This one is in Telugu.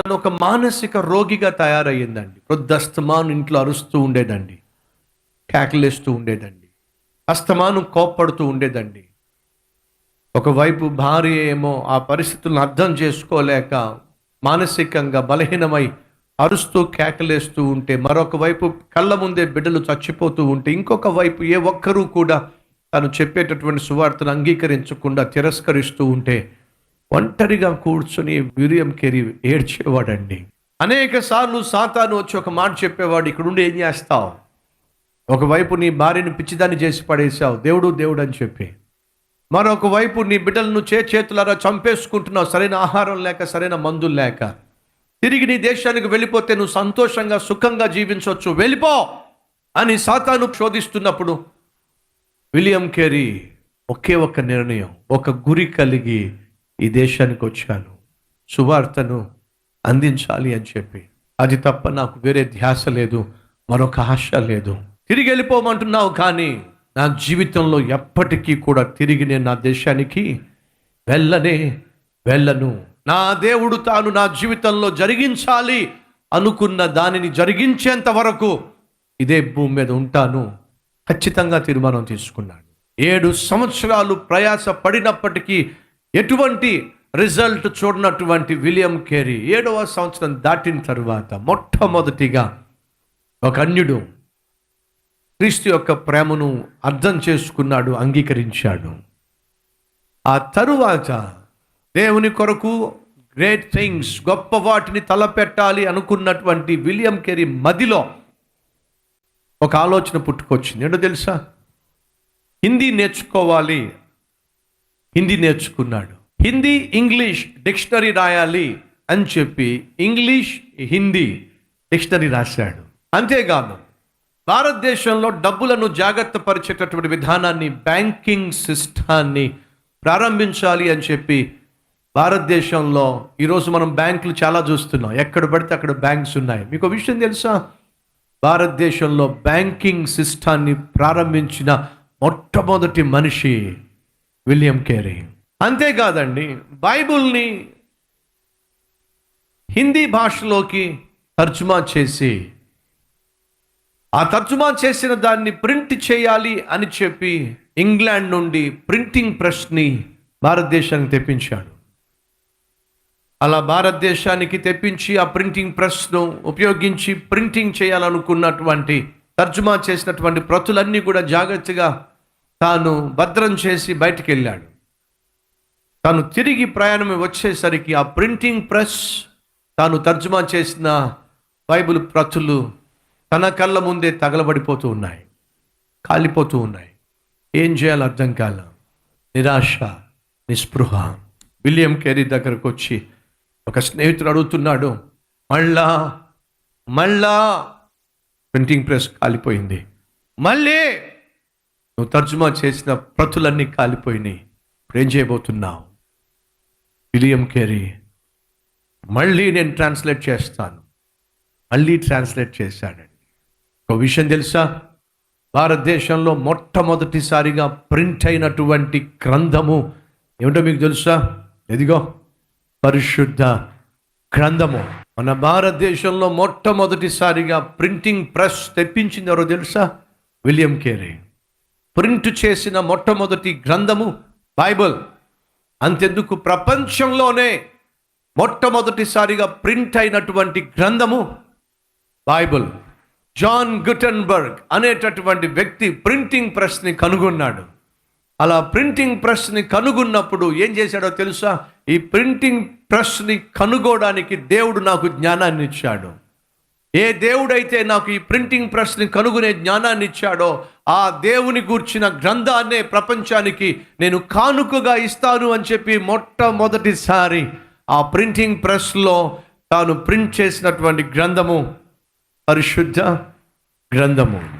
తను ఒక మానసిక రోగిగా తయారయ్యిందండి. వృద్ధస్తమాను ఇంట్లో అరుస్తూ ఉండేదండి. కేకలేస్తూ ఉండేదండి. అస్తమానం కోప్పడుతూ ఉండేదండి. ఒకవైపు భార్య ఏమో ఆ పరిస్థితులను అర్థం చేసుకోలేక మానసికంగా బలహీనమై అరుస్తూ కేకలేస్తూ ఉంటే మరొక వైపు కళ్ళ ముందే బిడ్డలు చచ్చిపోతూ ఉంటే ఇంకొక వైపు ఏ ఒక్కరూ కూడా తను చెప్పేటటువంటి సువార్తను అంగీకరించకుండా తిరస్కరిస్తూ ఉంటే ఒంటరిగా కూర్చొని విలియం కెరీ ఏడ్చేవాడండి. అనేక సార్లు సాతాను వచ్చి ఒక మాట చెప్పేవాడు ఇక్కడుండి ఏం చేస్తావు? ఒకవైపు నీ భార్యను పిచ్చిదాన్ని చేసి పడేశావు దేవుడు దేవుడు అని చెప్పి. మరొక వైపు నీ బిడ్డలను చే చేతులారా చంపేసుకుంటున్నావు సరైన ఆహారం లేక సరైన మందులు లేక. తిరిగి నీ దేశానికి వెళ్ళిపోతే నువ్వు సంతోషంగా సుఖంగా జీవించవచ్చు వెళ్ళిపో! అని సాతాను శోధిస్తున్నప్పుడు విలియం కేరీ ఒకే ఒక నిర్ణయం ఒక గురి కలిగి ఈ దేశానికి వచ్చాను. సువార్తను అందించాలి అని చెప్పి. అది తప్ప నాకు వేరే ధ్యాస లేదు మరొక ఆశ లేదు. తిరిగి వెళ్ళిపోమంటున్నావు కానీ నా జీవితంలో ఎప్పటికీ కూడా తిరిగి నేను నా దేశానికి వెళ్ళనే వెళ్ళను. నా దేవుడు తాను నా జీవితంలో జరిగించాలి అనుకున్న దానిని జరిగించేంత వరకు ఇదే భూమి మీద ఉంటాను. ఖచ్చితంగా తీర్మానం తీసుకున్నాడు. ఏడు సంవత్సరాలు ప్రయాస పడినప్పటికీ ఎటువంటి రిజల్ట్ చూడనటువంటి విలియం కేరీ ఏడవ సంవత్సరం దాటిన తరువాత మొట్టమొదటిగా ఒక అన్యుడు క్రీస్తు యొక్క ప్రేమను అర్థం చేసుకున్నాడు అంగీకరించాడు. ఆ తరువాత దేవుని కొరకు గ్రేట్ థింగ్స్ గొప్ప వాటిని తలపెట్టాలి అనుకున్నటువంటి విలియం కెరీ మదిలో ఒక ఆలోచన పుట్టుకొచ్చింది. ఏంటో తెలుసా? హిందీ నేర్చుకోవాలి హిందీ నేర్చుకున్నాడు. హిందీ ఇంగ్లీష్ డిక్షనరీ రాయాలి అని చెప్పి ఇంగ్లీష్ హిందీ డిక్షనరీ రాశాడు. అంతేకాదు భారతదేశంలో డబ్బులను జాగ్రత్త పరిచేటటువంటి విధానాన్ని బ్యాంకింగ్ సిస్టాన్ని ప్రారంభించాలి అని చెప్పి భారతదేశంలో ఈరోజు మనం బ్యాంకులు చాలా చూస్తున్నాం. ఎక్కడ పడితే అక్కడ బ్యాంక్స్ ఉన్నాయి. మీకు విషయం తెలుసా? భారతదేశంలో బ్యాంకింగ్ సిస్టాన్ని ప్రారంభించిన మొట్టమొదటి మనిషి విలియం కేరీ. అంతేకాదండి బైబుల్ని హిందీ భాషలోకి తర్జుమా చేసి ఆ తర్జుమా చేసిన దాన్ని ప్రింట్ చేయాలి అని చెప్పి ఇంగ్లాండ్ నుండి ప్రింటింగ్ ప్రెస్ని భారతదేశానికి తెప్పించాడు. అలా భారతదేశానికి తెప్పించి ఆ ప్రింటింగ్ ప్రెస్ను ఉపయోగించి ప్రింటింగ్ చేయాలనుకున్నటువంటి తర్జుమా చేసినటువంటి ప్రతులన్నీ కూడా జాగ్రత్తగా తాను భద్రం చేసి బయటికి వెళ్ళాడు తాను తిరిగి ప్రయాణం వచ్చేసరికి ఆ ప్రింటింగ్ ప్రెస్ తాను తర్జుమా చేసిన బైబిల్ ప్రతులు తన కళ్ళ ముందే తగలబడిపోతూ ఉన్నాయి కాలిపోతూ ఉన్నాయి. ఏం చేయాలో అర్థం కాల. నిరాశ నిస్పృహ. విలియం కేరీ దగ్గరకు వచ్చి ఒక స్నేహితుడు అడుగుతున్నాడు మళ్ళా మళ్ళా? ప్రింటింగ్ ప్రెస్ కాలిపోయింది. మళ్ళీ? నువ్వు తర్జుమా చేసిన ప్రతులన్నీ కాలిపోయినాయి. ఇప్పుడు ఏం చేయబోతున్నావు? విలియం కేరీ మళ్ళీ నేను ట్రాన్స్లేట్ చేస్తాను. మళ్ళీ ట్రాన్స్లేట్ చేశాడండి ఒక విషయం తెలుసా? భారతదేశంలో మొట్టమొదటిసారిగా ప్రింట్ అయినటువంటి గ్రంథము ఏమిటో మీకు తెలుసా? ఎదిగో పరిశుద్ధ గ్రంథము. మన భారతదేశంలో మొట్టమొదటిసారిగా ప్రింటింగ్ ప్రెస్ తెప్పించింది ఎవరో తెలుసా? William Carey. ప్రింట్ చేసిన మొట్టమొదటి గ్రంథము బైబిల్. అంతెందుకు ప్రపంచంలోనే మొట్టమొదటిసారిగా ప్రింట్ అయినటువంటి గ్రంథము బైబిల్. జాన్ గుటన్బర్గ్ అనేటటువంటి వ్యక్తి ప్రింటింగ్ ప్రెస్ని కనుగొన్నాడు. అలా ప్రింటింగ్ ప్రెస్ని కనుగొన్నప్పుడు ఏం చేశాడో తెలుసా? ఈ ప్రింటింగ్ ప్రెస్ని కనుగోడానికి దేవుడు నాకు జ్ఞానాన్ని ఇచ్చాడు. ఏ దేవుడైతే నాకు ఈ ప్రింటింగ్ ప్రెస్ని కనుగొనే జ్ఞానాన్ని ఇచ్చాడో ఆ దేవుని గూర్చిన గ్రంథాన్నే ప్రపంచానికి నేను కానుకగా ఇస్తాను అని చెప్పి మొట్టమొదటిసారి ఆ ప్రింటింగ్ ప్రెస్లో తాను ప్రింట్ చేసినటువంటి గ్రంథము పరిశుద్ధ గ్రంథము.